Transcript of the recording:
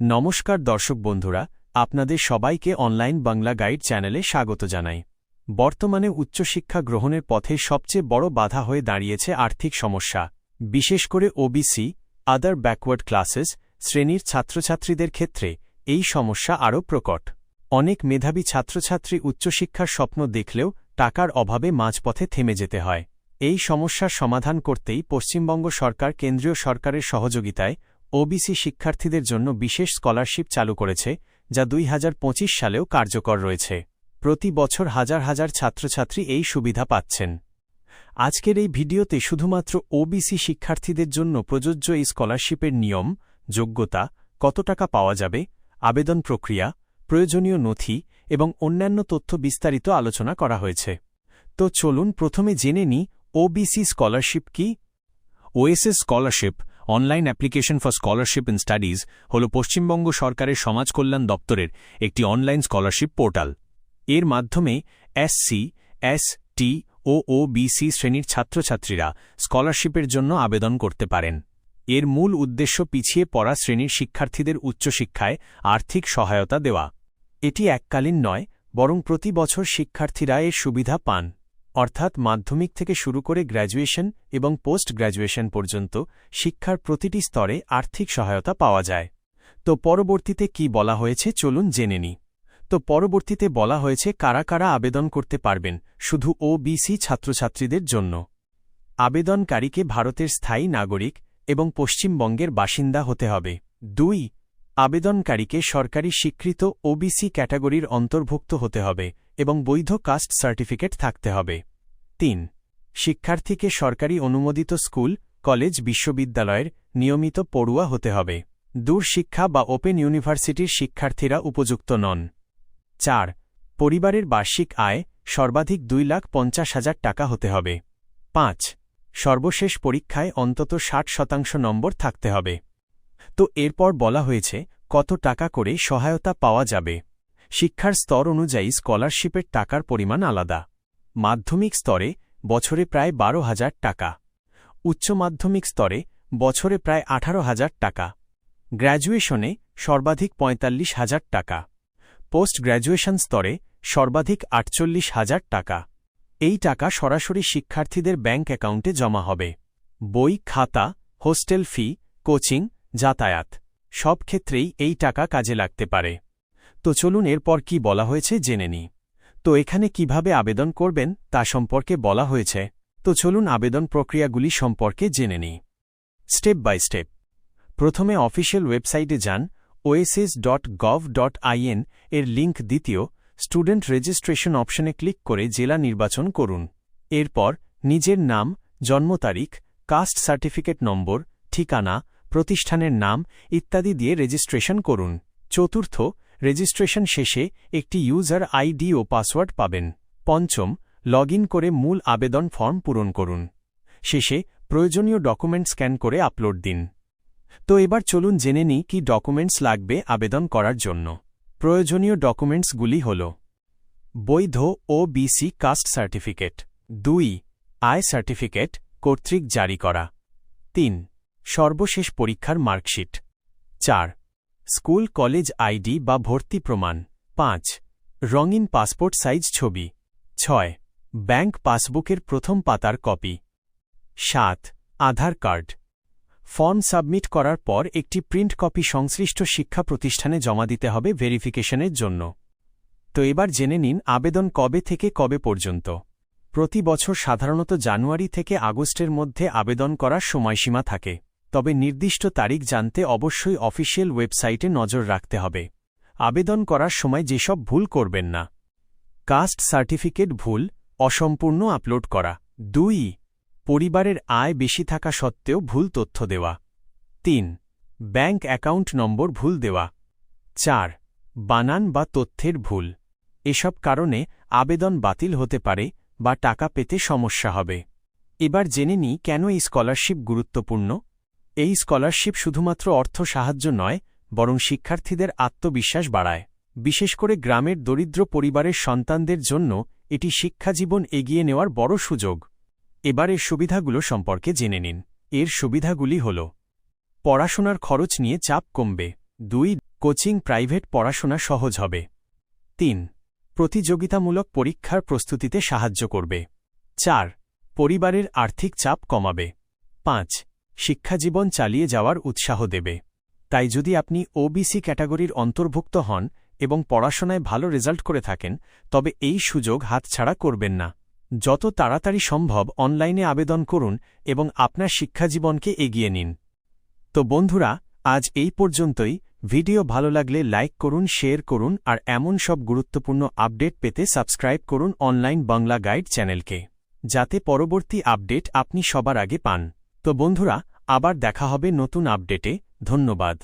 নমস্কার দর্শক বন্ধুরা, আপনাদের সবাইকে অনলাইন বাংলা গাইড চ্যানেলে স্বাগত জানাই। বর্তমানে উচ্চশিক্ষা গ্রহণের পথে সবচেয়ে বড় বাধা হয়ে দাঁড়িয়েছে আর্থিক সমস্যা। বিশেষ করে ওবিসি আদার ব্যাকওয়ার্ড ক্লাসেস শ্রেণির ছাত্রছাত্রীদের ক্ষেত্রে এই সমস্যা আরও প্রকট। অনেক মেধাবী ছাত্রছাত্রী উচ্চশিক্ষার স্বপ্ন দেখলেও টাকার অভাবে মাঝপথে থেমে যেতে হয়। এই সমস্যার সমাধান করতেই পশ্চিমবঙ্গ সরকার কেন্দ্রীয় সরকারের সহযোগিতায় ওবিসি শিক্ষার্থীদের জন্য বিশেষ স্কলারশিপ চালু করেছে, যা দুই হাজার পঁচিশ সালেও কার্যকর রয়েছে। প্রতি বছর হাজার হাজার ছাত্রছাত্রী এই সুবিধা পাচ্ছেন। আজকের এই ভিডিওতে শুধুমাত্র ওবিসি শিক্ষার্থীদের জন্য প্রযোজ্য এই স্কলারশিপের নিয়ম, যোগ্যতা, কত টাকা পাওয়া যাবে, আবেদন প্রক্রিয়া, প্রয়োজনীয় নথি এবং অন্যান্য তথ্য বিস্তারিত আলোচনা করা হয়েছে। তো চলুন প্রথমে জেনে নিই ওবিসি স্কলারশিপ কি? OSS scholarship online application for scholarship in studies হল পশ্চিমবঙ্গ সরকারের সমাজ কল্যাণ দপ্তরের একটি অনলাইন স্কলারশিপ পোর্টাল। এর মাধ্যমে এসসি এস টি ও ওবিসি শ্রেণির ছাত্রছাত্রীরা স্কলারশিপের জন্য আবেদন করতে পারেন। এর মূল উদ্দেশ্য পিছিয়ে পড়া শ্রেণির শিক্ষার্থীদের উচ্চশিক্ষায় আর্থিক সহায়তা দেওয়া। এটি এককালীন নয়, বরং প্রতি বছর শিক্ষার্থীরা এর সুবিধা পান। অর্থাৎ মাধ্যমিক থেকে শুরু করে গ্র্যাজুয়েশন এবং পোস্ট গ্র্যাজুয়েশন পর্যন্ত শিক্ষার প্রতিটি স্তরে আর্থিক সহায়তা পাওয়া যায়। তো পরবর্তীতে কি বলা হয়েছে চলুন জেনে নি। তো পরবর্তীতে বলা হয়েছে কারা কারা আবেদন করতে পারবেন শুধু ওবিসি ছাত্রছাত্রীদের জন্য। আবেদনকারীকে ভারতের স্থায়ী নাগরিক এবং পশ্চিমবঙ্গের বাসিন্দা হতে হবে। দুই আবেদনকারীকে সরকারি স্বীকৃত ওবিসি ক্যাটাগরির অন্তর্ভুক্ত হতে হবে এবং বৈধ কাস্ট সার্টিফিকেট থাকতে হবে। তিন, শিক্ষার্থীকে সরকারি অনুমোদিত স্কুল, কলেজ, বিশ্ববিদ্যালয়ের নিয়মিত পড়ুয়া হতে হবে। দূর শিক্ষা বা ওপেন ইউনিভার্সিটির শিক্ষার্থীরা উপযুক্ত নন। চার, পরিবারের বার্ষিক আয় সর্বাধিক দুই লাখ পঞ্চাশ হাজার টাকা হতে হবে। পাঁচ, সর্বশেষ পরীক্ষায় অন্তত ষাট শতাংশ নম্বর থাকতে হবে। তো এরপর বলা হয়েছে, কত টাকা করে সহায়তা পাওয়া যাবে। শিক্ষার স্তর অনুযায়ী স্কলারশিপের টাকার পরিমাণ আলাদা। মাধ্যমিক স্তরে বছরে প্রায় বারো হাজার টাকা। উচ্চ মাধ্যমিক স্তরে বছরে প্রায় আঠারো হাজার টাকা। গ্র্যাজুয়েশনে সর্বাধিক পঁয়তাল্লিশ হাজার টাকা। পোস্ট গ্র্যাজুয়েশন স্তরে সর্বাধিক আটচল্লিশ হাজার টাকা। এই টাকা সরাসরি শিক্ষার্থীদের ব্যাঙ্ক অ্যাকাউন্টে জমা হবে। বই, খাতা, হোস্টেল ফি, কোচিং যাতায়াত। সব ক্ষেত্রেই এই টাকা কাজে লাগতে পারে। তো চলুন এরপর কি বলা হয়েছে জেনে নি তো এখানে কীভাবে আবেদন করবেন তা সম্পর্কে বলা হয়েছে। তো চলুন আবেদন প্রক্রিয়াগুলি সম্পর্কে জেনে নিই। Step by step. প্রথমে অফিসিয়াল ওয়েবসাইটে যান OSS dot gov dot IN এর লিঙ্ক দ্বিতীয়, স্টুডেন্ট রেজিস্ট্রেশন অপশনে ক্লিক করে জেলা নির্বাচন করুন। এরপর নিজের নাম, জন্ম তারিখ, কাস্ট সার্টিফিকেট নম্বর, ঠিকানা প্রতিষ্ঠানের নাম ইত্যাদি দিয়ে রেজিস্ট্রেশন করুন। চতুর্থ, রেজিস্ট্রেশন শেষে একটি ইউজার আইডি ও পাসওয়ার্ড পাবেন। পঞ্চম লগ করে মূল আবেদন ফর্ম পূরণ করুন। শেষে, প্রয়োজনীয় ডকুমেন্ট স্ক্যান করে আপলোড দিন। তো এবার চলুন জেনে নিই কি ডকুমেন্টস লাগবে আবেদন করার জন্য। প্রয়োজনীয় ডকুমেন্টসগুলি হল বৈধ ও বিসি কাস্ট সার্টিফিকেট, দুই আয় সার্টিফিকেট কর্তৃক জারি করা, তিন সর্বশেষ পরীক্ষার মার্কশিট। চার। স্কুল, কলেজ আইডি বা ভর্তি প্রমাণ। পাঁচ। রঙিন পাসপোর্ট সাইজ ছবি। ছয়। ব্যাংক পাসবুকের প্রথম পাতার কপি। সাত। আধার কার্ড। ফর্ম সাবমিট করার পর একটি প্রিন্ট কপি সংশ্লিষ্ট শিক্ষা প্রতিষ্ঠানে জমা দিতে হবে ভেরিফিকেশনের জন্য। তো এবার জেনে নিন আবেদন কবে থেকে কবে পর্যন্ত। প্রতি বছর সাধারণত জানুয়ারি থেকে আগস্টের মধ্যে আবেদন করার সময়সীমা থাকে। তবে নির্দিষ্ট তারিখ জানতে অবশ্যই অফিসিয়াল ওয়েবসাইটে নজর রাখতে হবে। আবেদন করার সময় যেসব ভুল করবেন না। কাস্ট সার্টিফিকেট ভুল, অসম্পূর্ণ আপলোড করা। দুই, পরিবারের আয় বেশি থাকা সত্ত্বেও ভুল তথ্য দেওয়া। তিন ব্যাঙ্ক অ্যাকাউন্ট নম্বর ভুল দেওয়া। চার, বানান বা তথ্যের ভুল। এসব কারণে আবেদন বাতিল হতে পারে বা টাকা পেতে সমস্যা হবে। এবার জেনে নিই কেন এই স্কলারশিপ গুরুত্বপূর্ণ। এই স্কলারশিপ শুধুমাত্র অর্থ সাহায্য নয়, বরং শিক্ষার্থীদের আত্মবিশ্বাস বাড়ায়। বিশেষ করে গ্রামের দরিদ্র পরিবারের সন্তানদের জন্য এটি শিক্ষাজীবন এগিয়ে নেওয়ার বড় সুযোগ। এবার এর সুবিধাগুলো সম্পর্কে জেনে নিন। এর সুবিধাগুলি হল পড়াশোনার খরচ নিয়ে চাপ কমবে। দুই, কোচিং প্রাইভেট পড়াশোনা সহজ হবে। তিন, প্রতিযোগিতামূলক পরীক্ষার প্রস্তুতিতে সাহায্য করবে। চার, পরিবারের আর্থিক চাপ কমাবে। পাঁচ শিক্ষাজীবন চালিয়ে যাওয়ার উৎসাহ দেবে। তাই যদি আপনি ওবিসি ক্যাটাগরির অন্তর্ভুক্ত হন এবং পড়াশোনায় ভালো রেজাল্ট করে থাকেন, তবে এই সুযোগ হাতছাড়া করবেন না। যত তাড়াতাড়ি সম্ভব অনলাইনে আবেদন করুন এবং আপনার শিক্ষাজীবনকে এগিয়ে নিন। তো বন্ধুরা, আজ এই পর্যন্তই। ভিডিও ভালো লাগলে লাইক করুন, শেয়ার করুন আর এমন সব গুরুত্বপূর্ণ আপডেট পেতে সাবস্ক্রাইব করুন অনলাইন বাংলা গাইড চ্যানেলকে। যাতে পরবর্তী আপডেট আপনি সবার আগে পান। তো বন্ধুরা আবার দেখা হবে নতুন আপডেটে। ধন্যবাদ।